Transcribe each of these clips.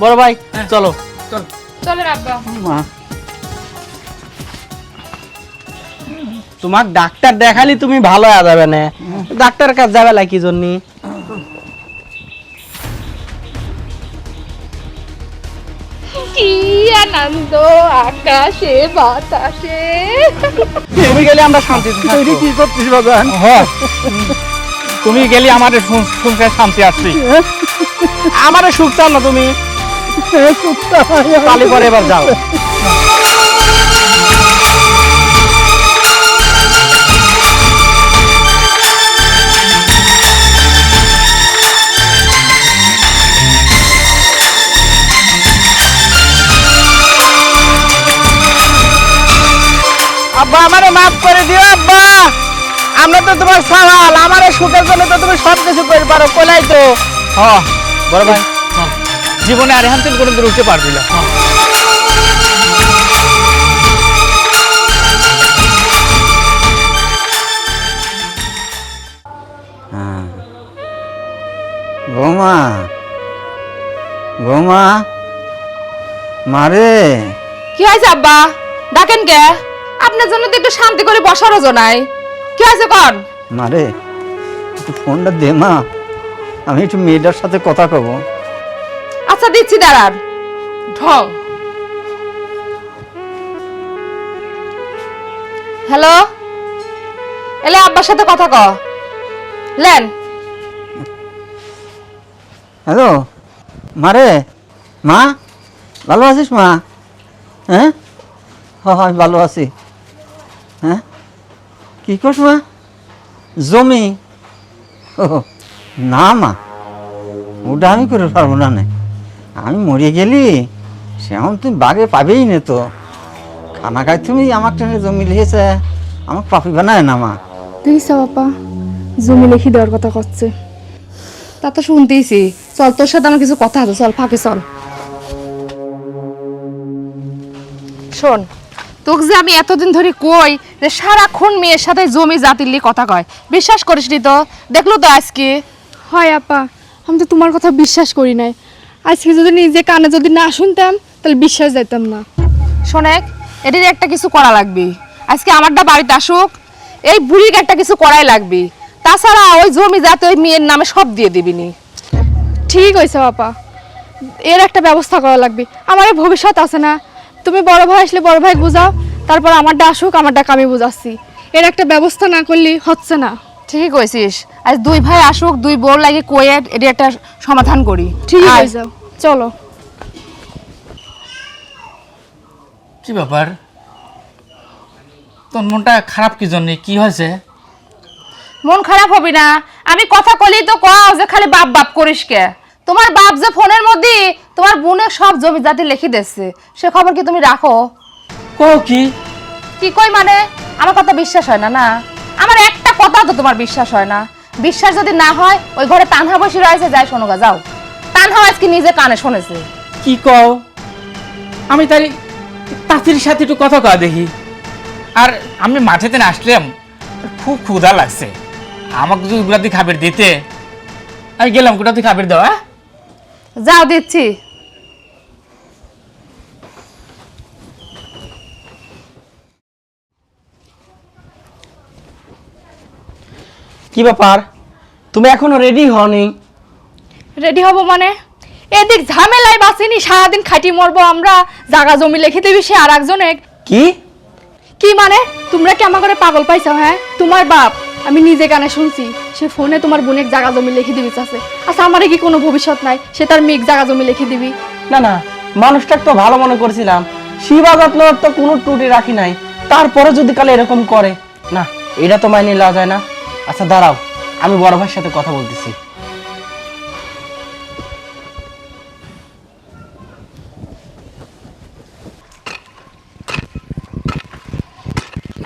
বড় ভাই হ্যাঁ। চলো। চল। চলেন আব্বা। মা। তোমাক ডাক্তার দেখালি তুমি ভালো হয়ে যাবে না। ডাক্তার কাছে যাবে লাই কি জন্য? কি আনন্দ আকাশে বাতাসে। তুমি গেলে আমরা শান্তিতে তুই কি করছিস বাজান? হ্যাঁ তুমি গেলি আমাদের শুনতে শান্তি আসছি আমারে সুখ চাও না তুমি? পরে এবার যাও। আব্বা, আমারে মাফ করে দিও আব্বা। আমরা তো তোমার সওয়াল আমারে সুখের জন্য তো তুমি সব কিছু করে পারো কোলাই তো। হ্যাঁ বড় ভাই। জীবনে আর এখান থেকে কোনোদিন উঠতে পারবি না। বৌমা। বৌমা। মারে কি হয়েছে আব্বা? ডাকেন কে? আপনার জন্য তো একটু শান্তি করে বসারও নাই। কি হয়েছে কন? মারে একটু ফোনটা দে মা। আমি একটু মেয়েটার সাথে কথা কব। আচ্ছা দিচ্ছি দাঁড়ান। ঢং হ্যালো? এলে আব্বার সাথে কথা ক। লেন। হ্যালো? মারে মা? ভালো আছিস মা? হ্যাঁ? হ হ, আমি ভালো আছি। হ্যাঁ? কি করছ মা? জমি? ও না মা। ওটা আমি করে পারব না নে। আমি মরে গেলি? সেমন তুমি বাগে পাবেই না তো। খানা খাই তুমি আমার টেনে জমি লিখেছে আমাকে পাপি বানায় না মা। দেখিস বাবা জমি লিখি দেওয়ার কথা করছে তা তো শুনতেইছি। চল তোর সাথে আমার কিছু কথা আছে চল ফাঁকে চল। শোন তোকে যে আমি এতদিন ধরে কই যে সারাক্ষণ মেয়ের সাথে জমি জাতির লিয়ে কথা কয় বিশ্বাস করিস নি তো? দেখল তো আজকে? হয় আপা। আমি তো তোমার কথা বিশ্বাস করি নাই। আজকে যদি নিজে কানে যদি না শুনতাম তাহলে বিশ্বাস যেতাম না। শোনেক এটির একটা কিছু করা লাগবে। আজকে আমারটা বাড়িতে আসুক এই বুড়ির একটা কিছু করাই লাগবে। তাছাড়া ওই জমি যাতে ওই মেয়ের নামে সব দিয়ে দিবিনি ঠিক হয়েছে আপা এর একটা ব্যবস্থা করা লাগবে। আমার ভবিষ্যৎ আছে না। তুমি বড় ভাই আসলে বড় ভাই বুঝাও তারপর আমারটা আসুক আমারটাকে আমি বুঝাচ্ছি। এর একটা ব্যবস্থা না করলে হচ্ছে না। ঠিকই কইছিস। আজ দুই ভাই আসুক দুই বোন লাগে কয়ে এটি একটা সমাধান করি। ঠিক আয়। চলো। কি ব্যাপার? তোর মনটা খারাপ কি জন্য? কি হয়েছে? মন খারাপ হবি না। আমি কথা কলি তো কও যে খালি বাপ বাপ করিস কে। তোমার বাপ যে ফোনের মধ্যে তোমার বোনের সব জমি জাতি লিখে দিচ্ছে সে খবর কি তুমি রাখো? কো কি? কি কই মানে? আমার কথা বিশ্বাস হয় না না। আমার একটা কথা তো তোমার বিশ্বাস হয় না। বিশ্বাস যদি না হয় ওই ঘরে তানহা বসে রয়েছে। যাই শোনো গা যাও। তানহা আজকে নিজে কানে শুনেছে। কি কও? আমি তাঁতির সাথে একটু কথা কয়া দেখি। আর আমি মাঠেতে না আসলাম খুব ক্ষুধা লাগছে। আমাকে যদি গুলাতে খাবার দিতে আমি গেলাম গুলাতে খাবার দাও হ্যাঁ? যাও দিচ্ছি। কি ব্যাপার? তুমি এখনও রেডি হওনি? রেডি হব মানে? এদিক ঝামেলায় বাঁচিনি সারাদিন খাটি মরবো আমরা। জাগা জমি লিখে দিবি সে আর একজনে কি? কি মানে? তোমরা কি আমার করে পাগল পাইছো হ্যাঁ? তোমার বাপ আমি নিজে কানে শুনছি সে ফোনে তোমার বোনের জাগা জমি লিখে দিবি চাষে আচ্ছা আমার কি কোনো ভবিষ্যৎ নাই? সে তার মেঘ জাগা জমি লিখে দিবি। না না মানুষটাকে তো ভালো মনে করছিলাম। শিবা যত্নর তো কোনো ত্রুটি রাখি নাই। তারপরে যদি কালে এরকম করে না এটা তো মাইনে নেওয়া যায় না। আচ্ছা দাঁড়াও আমি বড় ভাইয়ের সাথে কথা বলতেছি।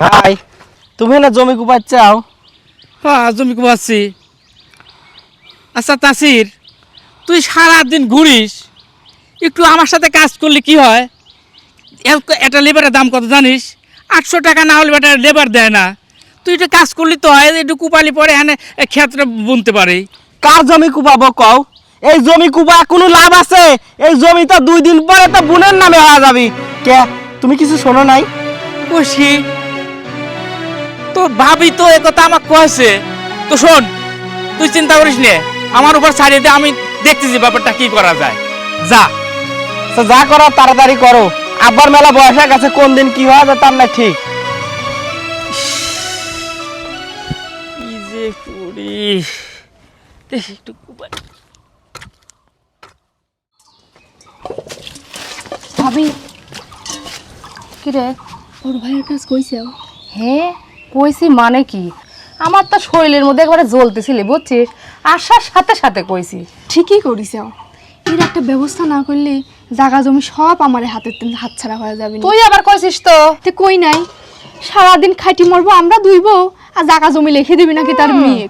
ভাই তুমি না জমি কুপার চাও? হ্যাঁ জমি কুবাচ্ছি আচ্ছা তাসির তুই সারাদিন ঘুরিস একটু আমার সাথে কাজ করলে কি হয়? একটা লেবারের দাম কত জানিস? আটশো টাকা না হলে একটা লেবার দেয় না। তুই একটু কাজ করলি তো হয় একটু কুপালি পরে এখানে ক্ষেত্রে বুনতে পারে। কার জমি কুপাবো কও? এই জমি কুবা কোনো লাভ আছে? এই জমি তো দুই দিন পরে তো বোনের নামে হয়ে যাবি। কে? তুমি কিছু শোনো নাই? খুশি তোর ভাবি তো একথা আমাকে কয়েছে। তো শোন তুই চিন্তা করিস নে আমার উপর ছাড়িয়ে দে আমি দেখতেছি ব্যাপারটা কি করা যায়। যা। তো যা করো তাড়াতাড়ি করো। আব্বার মেলা বয়স হয়ে গেছে কোন দিন কি হওয়া যায় তার না ঠিক। কি যে করি। দেখি একটু ভাবি। কি রে ওর ভাইয়ের কাজ কইছে হ্যাঁ। কইছি মানে কি? আমার তো শরীরের মধ্যে একবারে জ্বলতেছিলি বুঝছিস আসার সাথে সাথে কইছি। ঠিকই করিস এর একটা ব্যবস্থা না করলে জাগা জমি সব আমার হাতের হাতছাড়া হয়ে যাবে তুই আবার কইছিস তো? তে কই নাই। সারাদিন খাইটি মরবো আমরা দুইবো আর জাগা জমি লিখে দিবি নাকি তার মেয়ে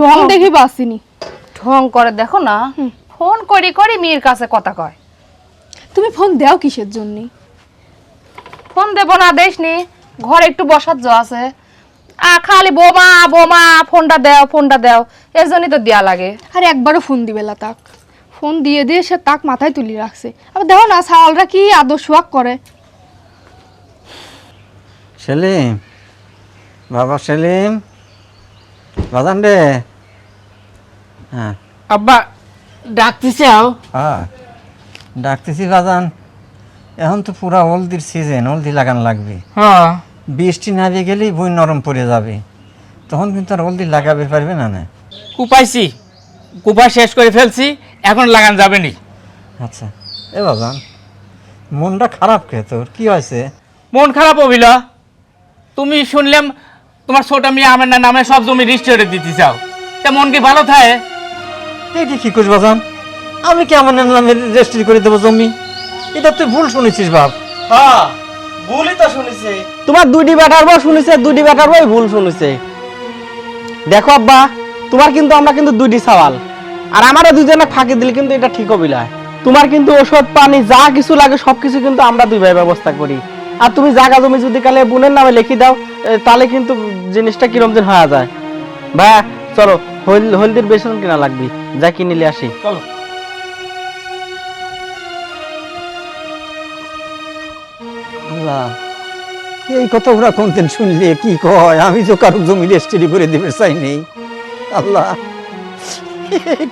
ঢং দেখে বাসিনি। ঢং করে দেখো না ফোন করি করি মেয়ের কাছে কথা কয়। তুমি ফোন দাও কিসের জন্য? ফোন দেবো না দেশ দেশনি ঘরে একটু বসার জো আছে। আ খালি বোমা বোমা ফোনটা দাও ফোনটা দাও এর জন্যই তো দেয়া লাগে। আর একবারও ফোন দিবে না তাক। ফোন দিয়ে দিয়ে সে তাক মাথায় তুলি রাখছে। আবার দেখো না সাওয়ালরা কি আদর করে। সেলিম বাবা সেলিম বাজান রে। হ্যাঁ। আব্বা ডাকতে চাও হ্যাঁ ডাকতেছি বাজান। এখন তো পুরা হলদির সিজন হলদি লাগান লাগবে। হ্যাঁ। বৃষ্টি নামিয়ে গেলেই বই নরম পড়ে যাবে। তখন কিন্তু আর হলদি লাগাবে পারবে না না। কুপাইছি। কুপা শেষ করে ফেলছি এখন লাগান যাবে নি। আচ্ছা এ বাজান মনটা খারাপ কে তোর? কি হয়েছে? মন খারাপ হবিল তুমি শুনলাম তোমার ছোট মেয়ে আমার না নামে সব জমি রেজিস্টারে দিতে চাও। তা মন কি ভালো থাকে? এটি কি করিস বাজান? আমি কি আমার নামে রেজিস্ট্রি করে দেবো জমি? এটা তুই ভুল শুনেছিস বাপ। হ্যাঁ। ভুলই তো শুনেছে। তোমার দুটি ব্যাটার বউ শুনেছে দুটি ব্যাটার বই ভুল শুনেছে। দেখো আব্বা তোমার কিন্তু আমরা কিন্তু দুইটি সওয়াল। আর আমারও দুজনে ফাঁকি দিলে কিন্তু এটা ঠিক হবে না। তোমার কিন্তু ওষুধ পানি যা কিছু লাগে সবকিছু কিন্তু আমরা দুই ভাই ব্যবস্থা করি। আর তুমি জায়গা জমি যদি কালে বোনের নামে লিখে দাও তাহলে কিন্তু জিনিসটা কিরম দিন হয়ে যায়। ভাইয়া চলো হল হলদির বেসন কিনা লাগবে। যা কিনে নিয়ে আসি। চলো। আল্লাহ এই কথা ওরা কোনদিন শুনলে কি কয়? আমি তো কারও জমি রেজিস্ট্রি করে দিবে চাই নেই। আল্লাহ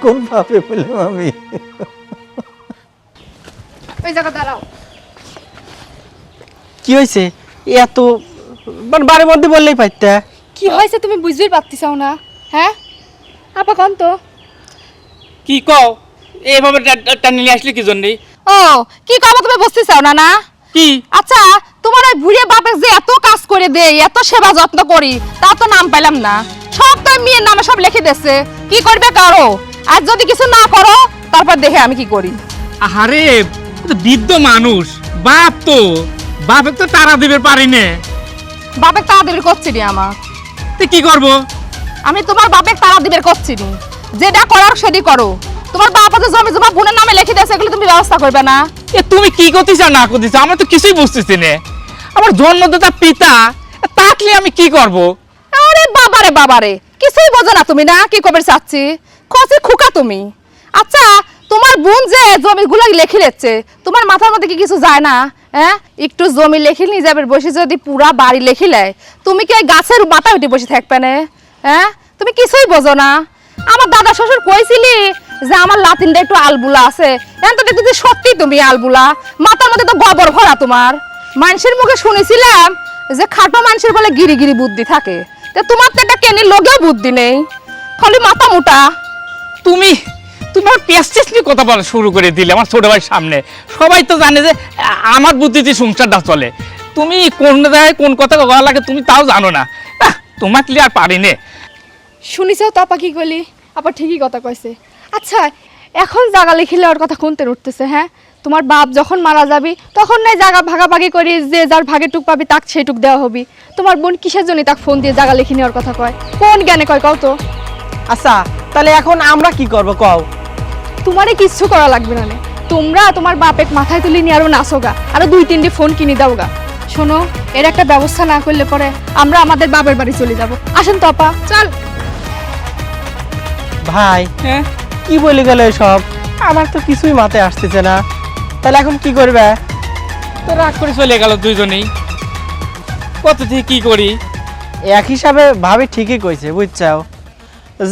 কোন ভাবে পেলাম আমি? ওই জায়গা দাঁড়াও। কি হয়েছে? এত মানে বাড়ির মধ্যে বললেই পাইতে। কি হয়েছে তুমি বুঝতেই পারতেছাও না হ্যাঁ? আপা কন তো? কি কও? এইভাবে টানি নিয়ে আসলে কি জন্যে ও কি করব তুমি বুঝতে চাও না না? কি? আচ্ছা তোমার ওই বুড়িয়ে বাপে যে এত কাজ করে দে এত সেবা যত্ন করি তা তো নাম পেলাম না। সব তো মেয়ের নামে সব লিখে দিচ্ছে কি করবে করো? আর যদি কিছু না করো তারপর দেখে আমি কি করি। আরে তো বৃদ্ধ মানুষ বাপ তো। বাপে তো তারা দিবে পারি নে। বাপে তারা দিবের করছি নি আমার। তুই কি করব? আমি তোমার বাপে তারা দিবে করছি নি। যেটা করার সেটি করো। তোমার যে জমি জমা বোনের নামে লিখে দিয়েছে এগুলো তুমি ব্যবস্থা করবে না। এ, তুমি কি করতেছ আর না করতেছ? আমার তো কিছুই বুঝতেছি না। আমার জন্মদাতা পিতা তাকলে আমি কি করব? আরে বাবারে বাবারে, কিছুই বোঝো না তুমি, না? কি কবে চাচ্ছি? কচি খুকা তুমি। আচ্ছা তোমার বোন যে জমিগুলো লেখি লেচ্ছে তোমার মাথার মধ্যে কি কিছু যায় না? হ্যাঁ? একটু জমি লেখি নিয়ে যাবে, বসে যদি পুরা বাড়ি লেখি লেয়, তুমি কি গাছের মাথা উঠে বসে থাকবে না? হ্যাঁ? তুমি কিছুই বোঝো না। আমার দাদা শ্বশুর কইছিলি যে আমার লাতিনটা একটু আলবুলা আছে। এখন তো দেখতেছি সত্যি তুমি আলবুলা। মাথার মধ্যে তো গবর ভরা তোমার। মানুষের মুখে শুনেছিলাম যে খাটো মানুষের বলে গিরি গিরি বুদ্ধি থাকে। তা তোমার তো একটা কেনির লোকেও বুদ্ধি নেই। খালি মাথা মোটা। তুমি তুমি আমার পেস্টিস নিয়ে কথা বলা শুরু করে দিলে আমার ছোট ভাইয়ের সামনে। সবাই তো জানে যে আমার বুদ্ধিতে সংসারটা চলে। তুমি কোন জায়গায় কোন কথা বলা লাগে তুমি তাও জানো না। তোমাকে আর পারি নে। শুনিছাও তো আপা কি কইলি? আপা ঠিকই কথা কইছে। আচ্ছা এখন জাগা লিখিলে ওর কথা কোনতে উঠতেছে হ্যাঁ? তোমার বাপ যখন মারা যাবি তখন নাই জায়গা ভাগাভাগি করি যে যার ভাগে টুক পাবি তাক সেইটুক দেওয়া হবি। তোমার বোন কিসের জন্য তাক ফোন দিয়ে জাগা লিখি নেওয়ার কথা কয়? কোন জ্ঞানে কয় কও তো? আচ্ছা তাহলে এখন আমরা কি করব কও? তোমারে কিচ্ছু করা লাগবে না নে। তোমরা তোমার বাপেক মাথায় তুলি নিয়ে আরও নাচোগা আরও দুই তিনটি ফোন কিনে দাওগা শোনো এর একটা ব্যবস্থা না করলে পরে আমরা আমাদের বাপের বাড়ি চলে যাব। আসেন তো আপা চল। ভাই হ্যাঁ? কি বলে গেল সব আমার তো কিছুই মাথায় আসতেছে না। তাহলে এখন কি করবে? তো রাগ করে চলে গেল দুইজনেই। কত থেকে কি করি? এক হিসাবে ভাবি ঠিকই কইছে বুঝছাও।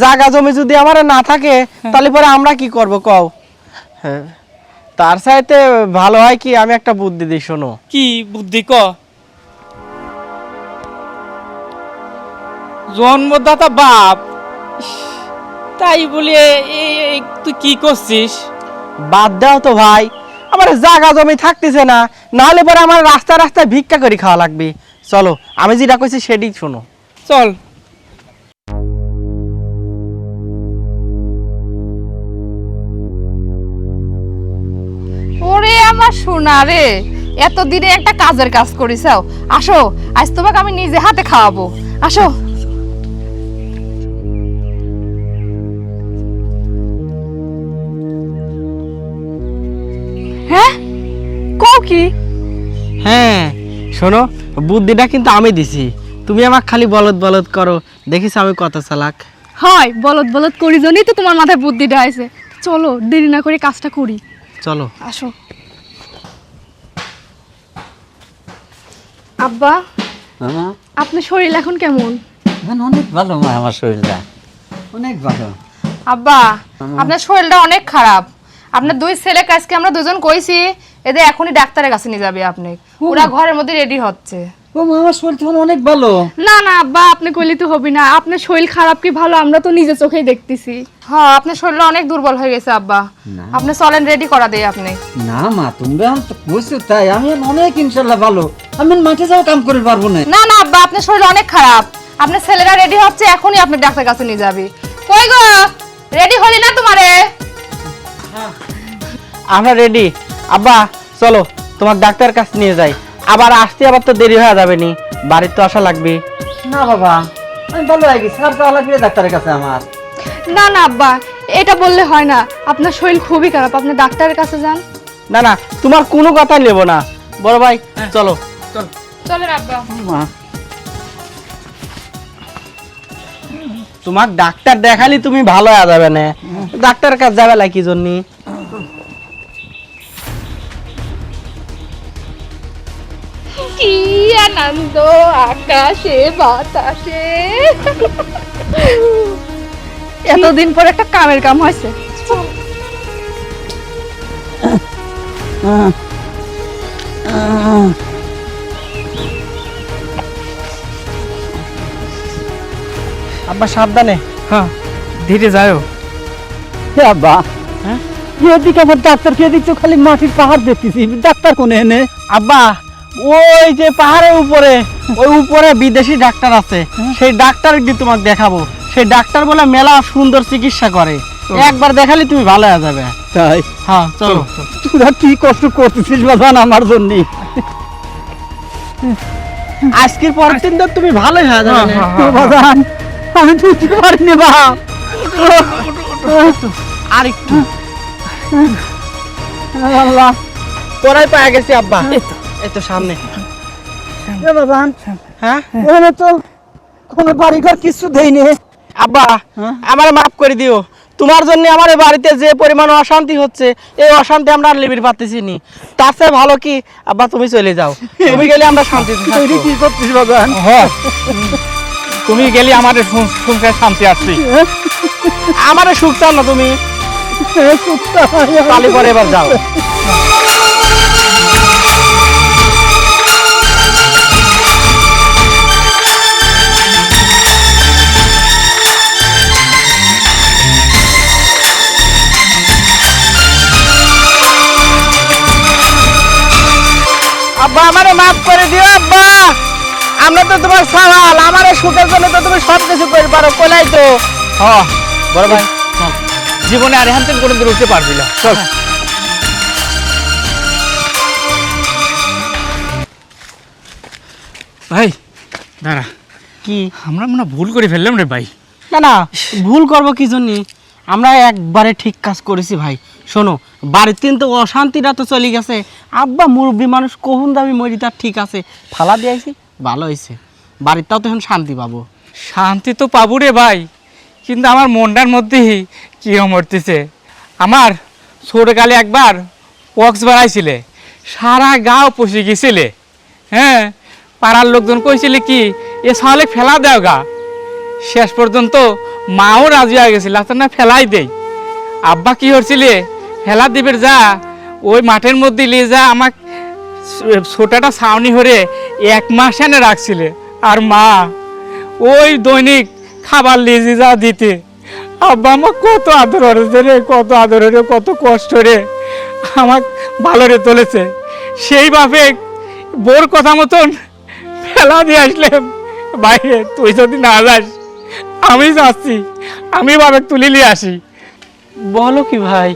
জাগা জমি যদি আমার না থাকে তাহলে পরে আমরা কি করব কও? হ্যাঁ তার চাইতে ভালো হয় কি? আমি একটা বুদ্ধি দিই শোনো। কি বুদ্ধি ক? জন্মদাতা বাপ। তাই বলে তুই কি করছিস? বাদ দাও তো ভাই আমার জাগা জমি থাকতেছে না নাহলে পরে আমার রাস্তা রাস্তায় ভিক্ষা করে খাওয়া লাগবে। চলো আমি যেটা কইছি সেটাই শোনো। চল। ওরে আমার সোনা রে এতদিনে একটা কাজের কাজ করিসাও আসো আজ তোমাকে আমি নিজে হাতে খাওয়াবো। আসো। শোনো বুদ্ধিটা কিন্তু আমি দিছি। তুমি আমাকে খালি বলদ বলদ করো দেখিস আমি কত চালাক। হয় বলদ বলদ করি জন্যই তো তোমার মাথায় বুদ্ধিটা আছে চলো দেরি না করে কাজটা করি। চলো। আসো। আব্বা আপনার শরীর এখন কেমন? অনেক ভালো মা আমার শরীরটা। অনেক ভালো। আব্বা আপনার শরীরটা অনেক খারাপ। আপনার দুই ছেলে কাজকে আমরা দুজন কইছি এদের এখনই ডাক্তারের কাছে নিয়ে যাবে আপনি। ওরা ঘরের মধ্যে রেডি হচ্ছে। ও মা আমার শরীর তখন অনেক ভালো। না না আব্বা আপনি কইলে তো হবে না। আপনার শরীর খারাপ কি ভালো? আমরা তো নিজে চোখেই দেখতেছি। হ্যাঁ আপনার শরীরটা অনেক দুর্বল হয়ে গেছে আব্বা। আপনি চলেন রেডি করা দেয় আপনি। না মা তুমি এখন তো বুঝছ তাই। আমি অনেক ইনশাল্লাহ ভালো। আমি মাঠে যাও কাম করে পারব না। না না আব্বা আপনার শরীর অনেক খারাপ। আপনার ছেলেরা রেডি হচ্ছে এখনই আপনি ডাক্তার কাছে নিয়ে যাবে। কই গো? রেডি হলি না তোমারে? আমরা রেডি আব্বা চলো তোমার ডাক্তার কাছে নিয়ে যাই। আবার আসতে আবার তো দেরি হয়ে যাবে নি। বাড়ির তো আসা লাগবে। না বাবা আমি ভালো হয়ে গেছি। আর যাওয়া লাগবে ডাক্তারের কাছে আমার। না না আব্বা এটা বললে হয় না। আপনার শরীর খুবই খারাপ। আপনি ডাক্তারের কাছে যান। না না তোমার কোনো কথা নেব না। বড় ভাই চলো। চল। চলেন আব্বা। মা। তোমার ডাক্তার দেখালি তুমি ভালো হয়ে যাবে না। ডাক্তার কাছে যাবে না কি জন্য? আনন্দ আকাশে বাতাসে। এতদিন পর একটা কামের কাম হয়েছে। আব্বা সাবধানে। হ্যাঁ। ধীরে যাও হে আব্বা। হ্যাঁ? এদিকে আমার ডাক্তার কে দিচ্ছ খালি মাটির পাহাড় দেখতেছি। ডাক্তার কোনে এনে? আব্বা ওই যে পাহাড়ের উপরে ওই উপরে বিদেশি ডাক্তার আছে। সেই ডাক্তার দিয়ে তোমাকে দেখাবো। সেই ডাক্তার বলে মেলা সুন্দর চিকিৎসা করে। একবার দেখালে তুমি ভালো হয়ে যাবে। তাই? হ্যাঁ চলো। তোরা কি কষ্ট করতেছিস বাজান আমার জন্য? আজকের পরের দিন তো তুমি ভালোই হয়ে যাবে। না। বাজান আমি বুঝতে পারিনি বা। আর একটু। আল্লাহ। তোরাই পায়ে গেছি আব্বা। এই তো সামনে। এ হ্যাঁ? এখানে তো কোনো বাড়িঘর কিছু দেয়নি। আব্বা আমার মাফ করে দিও। তোমার জন্য আমার এই বাড়িতে যে পরিমাণ অশান্তি হচ্ছে এই অশান্তি আমরা আর লিবির পাচ্ছি নি। তার চেয়ে ভালো কি? আব্বা তুমি চলে যাও। তুমি গেলে আমরা শান্তিতে তুই কি করছিস হ্যাঁ। তুমি গেলে আমাদের সংসারে শান্তি আসছি আমার সুখ চাও না তুমি? কালি পরে এবার যাও। আব্বা আমারে মাফ করে দিও আব্বা। আমরা তো তোমার সাওয়াল আমারে সুখের জন্য তো তুমি সব কিছু করে পারো কোলাই তো। হ্যাঁ বড় ভাই জীবনে আর এখান থেকে কোনো দিন উঠতে পারবি না। চল। ভাই দাঁড়া। কি? আমরা মনে ভুল করে ফেললাম রে ভাই। না না ভুল করব কি জন্য? আমরা একবারে ঠিক কাজ করেছি ভাই। শোনো, বাড়ির তিন তো অশান্তিটা তো চলে গেছে। আব্বা মুরব্বী মানুষ কখন দাবি মরি তার ঠিক আছে। ফালা দিয়েছি ভালো হয়েছে বাড়িরটাও তো এখন শান্তি পাবো। শান্তি তো পাবো রে ভাই, কিন্তু আমার মনটার মধ্যেই কি মরতেছে। আমার ছোটকালে একবার পক্স বাড়াইছিলে সারা গাও পশে গেছিলে। হ্যাঁ পাড়ার লোকজন কইছিলে কি, এ সালে ফেলা দেও গা। শেষ পর্যন্ত মাও রাজি হয়ে গেছিল না ফেলাই দেই। আব্বা কি করছিলে ফেলা দিবের যা, ওই মাঠের মধ্যে নিয়ে যা আমার ছোটাটা ছাউনি হরে এক মাস এনে রাখছিলে। আর মা, ওই দৈনিক খাবার লিজি যা দিতে। আব্বা আমার কত আদর হরেছে রে, কত আদর রে কত কষ্ট রে। আমার ভালো রে তুলেছে সেই বাপে বোর কথা মতন ফেলা দিয়ে আসলাম। বাইরে তুই যদি না যাস, আমি যাচ্ছি। আমি বাপে তুলি নিয়ে আসি। বলো কি ভাই?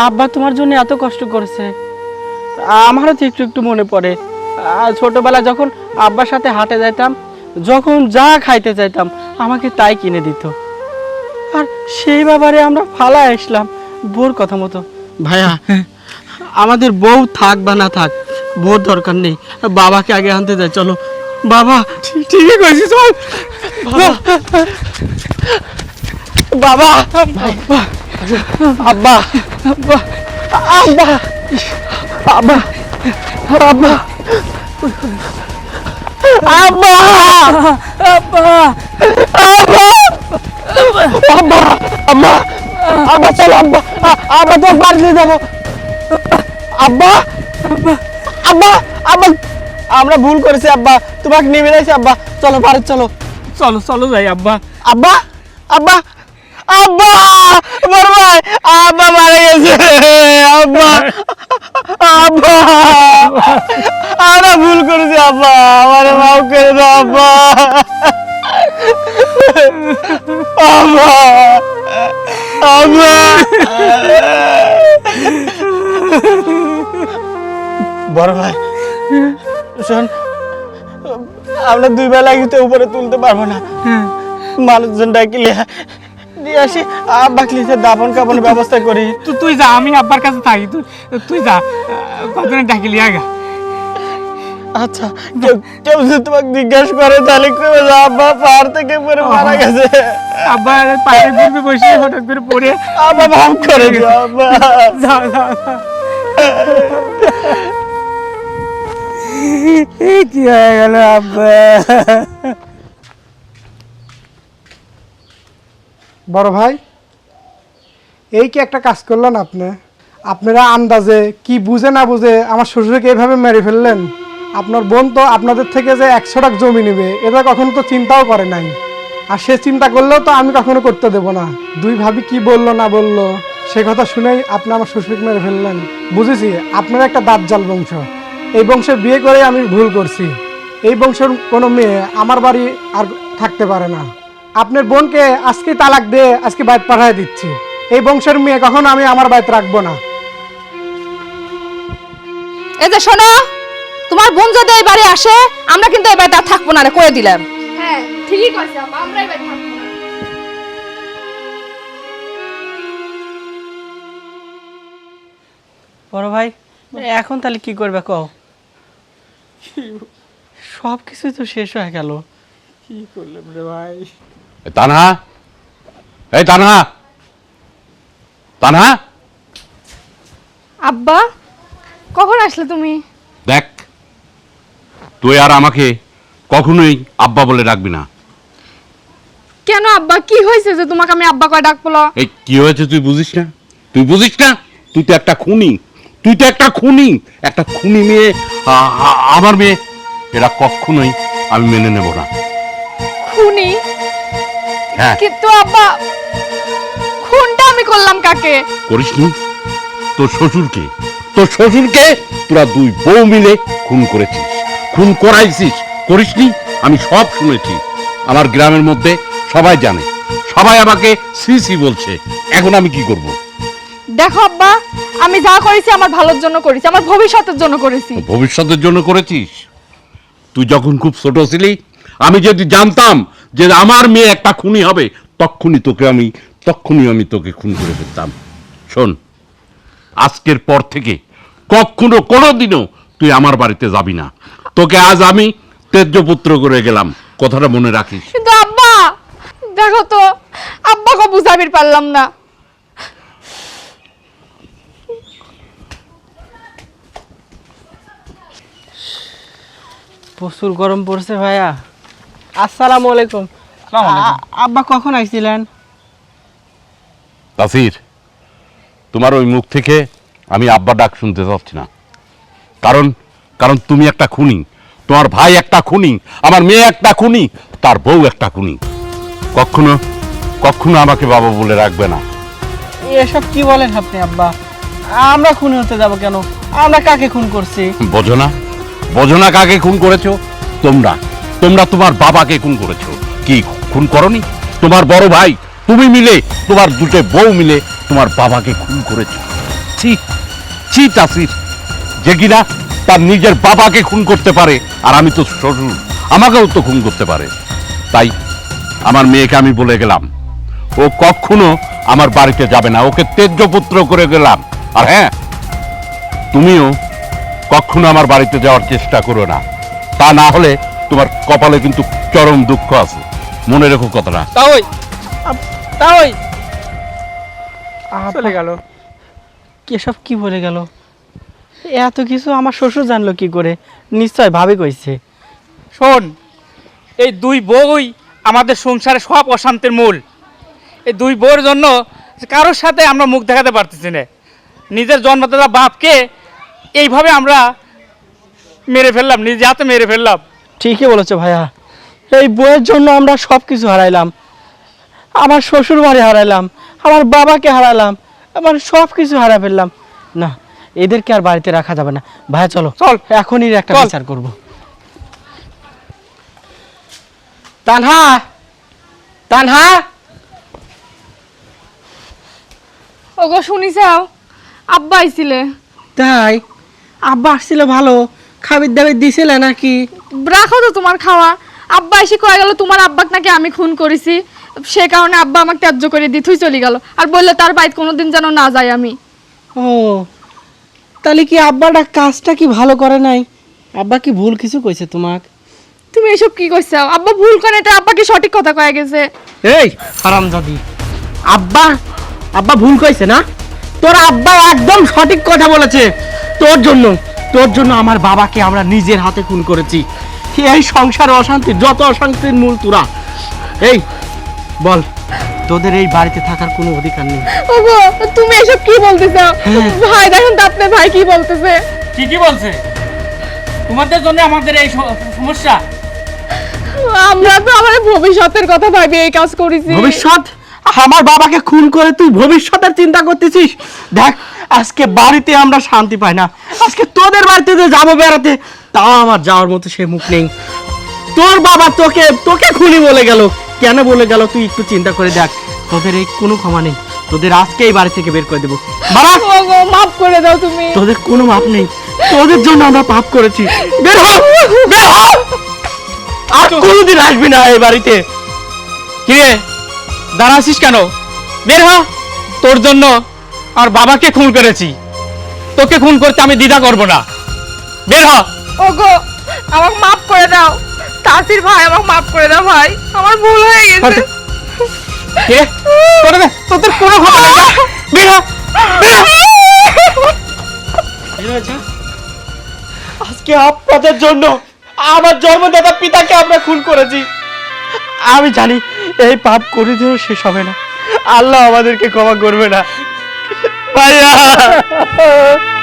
আব্বা তোমার জন্য এত কষ্ট করেছে। আমারও তো একটু একটু মনে পড়ে। ছোটবেলা যখন আব্বার সাথে হাটে যাইতাম যখন যা খাইতে চাইতাম আমাকে তাই কিনে দিত। আর সেই ব্যাপারে আমরা ফালা আসলাম বোর কথা মতো। ভাইয়া আমাদের বউ থাক বা না থাক বোর দরকার নেই। বাবাকে আগে আনতে যাই চলো। বাবা ঠিকই করেছিস চল। বাবা। আব্বা আব্বা আব্বা আব্বা আব্বা আব্বা আব্বা আব্বা আব্বা আব্বা আব্বা চলো আব্বা আ- আব্বা তো বাড়িতে যাব আব্বা আব্বা আব্বা আব্বা আমরা ভুল করেছি আব্বা তোমাকে নেমে যাইছি আব্বা চলো বাড়ি চলো চলো চলো যাই আব্বা আব্বা আব্বা আব্বা বড় ভাই আব্বা মারা গেছে আব্বা আব্বা। আমরা ভুল করেছি আব্বা আমার মাফ করে দাও আব্বা। আব্বা আব্বা। বড় ভাই শোন আমরা দুই বেলা কিন্তু উপরে তুলতে পারব না। মানুষজন ডাকিলে নিয়ে আসি আব্বাকে লিখে দাপন কাপনের ব্যবস্থা করি। তুই যা আমি আব্বার কাছে থাকি তুই তুই যা কতদিন ডাকিলি আগা। আচ্ছা কেউ কেউ যদি তোমাকে জিজ্ঞাসা করে তাহলে কেউ আব্বা পাহাড় থেকে পরে মারা গেছে। আব্বা পায়ে ঘুরবে বসে হঠাৎ করে পড়ে। আব্বা করে আব্বা। যা যা যা। কি হয়ে গেল আব্বা? বড় ভাই, এই কি একটা কাজ করলেন আপনি? আপনারা আন্দাজে কি বুঝে না বুঝে আমার শ্বশুরকে এইভাবে মেরে ফেললেন? আপনার বোন তো আপনাদের থেকে যে একশো টাকা জমি নেবে, এটা কখনো তো চিন্তাও করে নাই। আর সে চিন্তা করলেও তো আমি কখনো করতে দেবো না। দুই ভাবি কি বলল না বলল, সে কথা শুনেই আপনি আমার শ্বশুরকে মেরে ফেললেন। বুঝেছি, আপনার একটা দাঁত জাল বংশ। এই বংশে বিয়ে করে আমি ভুল করছি। এই বংশের কোনো মেয়ে আমার বাড়ি আর থাকতে পারে না। আপনার বোনকে আজকে তালাক দিয়ে আজকে বাইর পাঠিয়ে দিচ্ছি। এই বংশের মেয়ে কখনো আমি আমার বাড়িতে রাখব না। এই যে শোনো তোমার বোন যদি এই বাড়ি আসে আমরা কিন্তু এই বাড়িতে আর থাকব না রে করে দিলাম। হ্যাঁ ঠিকই কইছে আপা আমরা এবার থাকব না। বড় ভাই এখন তাহলে কি করবে কও? সব কিছুই তো শেষ হয়ে গেল। এ তানহা এই তানহা তানহা আব্বা কখন আসলে তুমি? দেখ তুই আর আমাকে কখনোই আব্বা বলে ডাকবি না। কেন আব্বা? কি হয়েছে যে তোমাকে আমি আব্বা কয় ডাক বলো এই কি হয়েছে তুই বুঝিস না? তুই বুঝিস না? তুই তো একটা খুনি। তুই তো একটা খুনি। একটা খুনি মেয়ে আমার মেয়ে এরা কখনোই আমি মেনে নেব না। খুনি? হ্যাঁ। কিন্তু আব্বা খুনটা আমি করলাম কাকে? করিসনি তোর শ্বশুরকে। তোর শ্বশুরকে তোরা দুই বউ মিলে খুন করেছিস। খুন করাইছিস। করিসনি আমি সব শুনেছি। আমার গ্রামের মধ্যে সবাই জানে। সবাই আমাকে সি সি বলছে। এখন আমি কি করব? দেখো আব্বা আমি যা করেছি আমার ভালোর জন্য করেছি। আমার ভবিষ্যতের জন্য করেছি। ভবিষ্যতের জন্য করেছিস? তুই যখন খুব ছোট ছিলি আমি যদি জানতাম যে আমার মেয়ে একটা খুনি হবে তক্ষুনি তোকে আমি তক্ষুনি আমি তোকে খুন করে ফেলতাম। শোন আজকের পর থেকে কখনো কোনোদিনও তুই আমার বাড়িতে যাবি না। তোকে আজ আমি তেজ্যপুত্র করে গেলাম কথাটা মনে রাখিস। কিন্তু আব্বা দেখো তো আব্বাকে বুঝাবির পারলাম না। প্রচুর গরম পড়ছে ভাইয়া। আসসালামু আলাইকুম। আব্বা কখন আইছিলেন? তাসির তোমার ওই মুখ থেকে আমি আব্বা ডাক শুনতে চাচ্ছি না। কারণ কারণ তুমি একটা খুনি তোমার ভাই একটা খুনি আমার মেয়ে একটা খুনি তার বউ একটা খুনি। কখনো কখনো আমাকে বাবা বলে রাখবে না। এসব কি বলেন আপনি আব্বা? আমরা খুন হতে যাব কেন? আমরা কাকে খুন করছি? বোঝো না। বোঝো না কাকে খুন করেছ। তোমরা তোমরা তোমার বাবাকে খুন করেছ। কি খুন করনি? তোমার বড় ভাই, তুমি মিলে, তোমার দুটো বউ মিলে তোমার বাবাকে খুন করেছ। ছি ছি তাসির যে কিনা তার নিজের বাবাকে খুন করতে পারে, আর আমি তো শ্বশুর, আমাকেও তো খুন করতে পারে। তাই আমার মেয়েকে আমি বলে গেলাম, ও কখনো আমার বাড়িতে যাবে না, ওকে তেজ্যপুত্র করে গেলাম। আর হ্যাঁ তুমিও কখনো আমার বাড়িতে যাওয়ার চেষ্টা করো না। তা না হলে তোমার কপালে কিন্তু চরম দুঃখ আছে। মনে রেখো কথাটা। তাই তাই চলে গেল। এসব কি বলে গেল? এত কিছু আমার শ্বশুর জানলো কি করে? নিশ্চয় ভাবে কইছে। শোন এই দুই বউই আমাদের সংসারে সব অশান্তির মূল। এই দুই বউর জন্য কারোর সাথে আমরা মুখ দেখাতে পারতেছি না। নিজের জন্মদাতা বাপকে এইভাবে আমরা মেরে ফেললাম নিজে হাতে মেরে ফেললাম। ঠিকই বলেছ ভাইয়া। এই বইয়ের জন্য আমরা সব কিছু হারাইলাম। আমার শ্বশুর বাড়ি হারাইলাম আমার বাবাকে হারালাম আমার সব কিছু হারা ফেললাম। না এদেরকে আর বাড়িতে রাখা যাবে না। ভাইয়া চলো চল। এখনই একটা বিচার করব। তানহা! তানহা! ওগো শুনিছাও? আব্বা আইছিলে। তাই? আব্বা আসছিল ভালো। খাবির দাবির দিছিলে নাকি? রাখো তো তোমার খাওয়া। আব্বা এসে কয়ে গেল তোমার আব্বাক নাকি আমি খুন করেছি। সে কারণে আব্বা আমাকে ত্যায্য করে দিয়ে থুই চলে গেল। আর বললে তার বাড়িতে কোনোদিন যেন না যাই আমি। ও তাহলে কি আব্বাটা কাজটা কি ভালো করে নাই? আব্বা কি ভুল কিছু কইছে তোমাক? তুমি এসব কি করছ আব্বা ভুল করে এটা আব্বা কি সঠিক কথা কয়ে গেছে? এই হারামজাদি আব্বা আব্বা ভুল কইছে না? তোর আব্বা একদম সঠিক কথা বলেছে তোর জন্য। তোর জন্য আমার বাবাকে আমরা নিজের হাতে খুন করেছি। এই সংসার অশান্তি যত অশান্তির মূল তোরা। এই বল তোদের এই বাড়িতে থাকার কোনো অধিকার নেই। ওগো তুমি এসব কি বলতেছো? ভাই দেখেন তো আপনার ভাই কি বলতেছে। কি কি বলছে? তোমাদের জন্য আমাদের এই সমস্যা। আমরা তো আমার ভবিষ্যতের কথা ভাবি এই কাজ করেছি। ভবিষ্যৎ? আমার বাবাকে খুন করে তুই ভবিষ্যতের চিন্তা করতেছিস? দেখ আজকে বাড়িতে আমরা শান্তি পাই না। আজকে তোদের বাড়িতে যে যাব বেড়াতে তাও আমার যাওয়ার মতো সে মুখ নেই। তোর বাবা তোকে তোকে খুনি বলে গেল। কেন বলে গেল তুই একটু চিন্তা করে দেখ। তোদের এই কোনো ক্ষমা নেই। তোদের আজকে এই বাড়ি থেকে বের করে দেবো। মাফ করে দাও তুমি। তোদের কোনো মাপ নেই। তোদের জন্য আমরা পাপ করেছি। বের হ! বের হ! আর কোনোদিন আসবি না এই বাড়িতে। কিরে দাঁড়াছিস কেন? বের হ! তোর জন্য আর বাবাকে খুন করেছি। তোকে খুন করতে আমি দ্বিধা করব না। বের হ। ওগো আমাকে মাফ করে দাও। তাসির ভাই আমাকে মাফ করে দাও ভাই। আমার ভুল হয়ে গেছে। কে? তোদের তোদের কোনো ক্ষমা নেই। যা, বের হ। বের হ। আজকে আপনাদের জন্য আমার জন্মদাতা পিতাকে আমরা খুন করেছি। আমি জানি এই পাপ করে দিয়েও শেষ হবে না। আল্লাহ আমাদেরকে ক্ষমা করবে না। ভাইয়া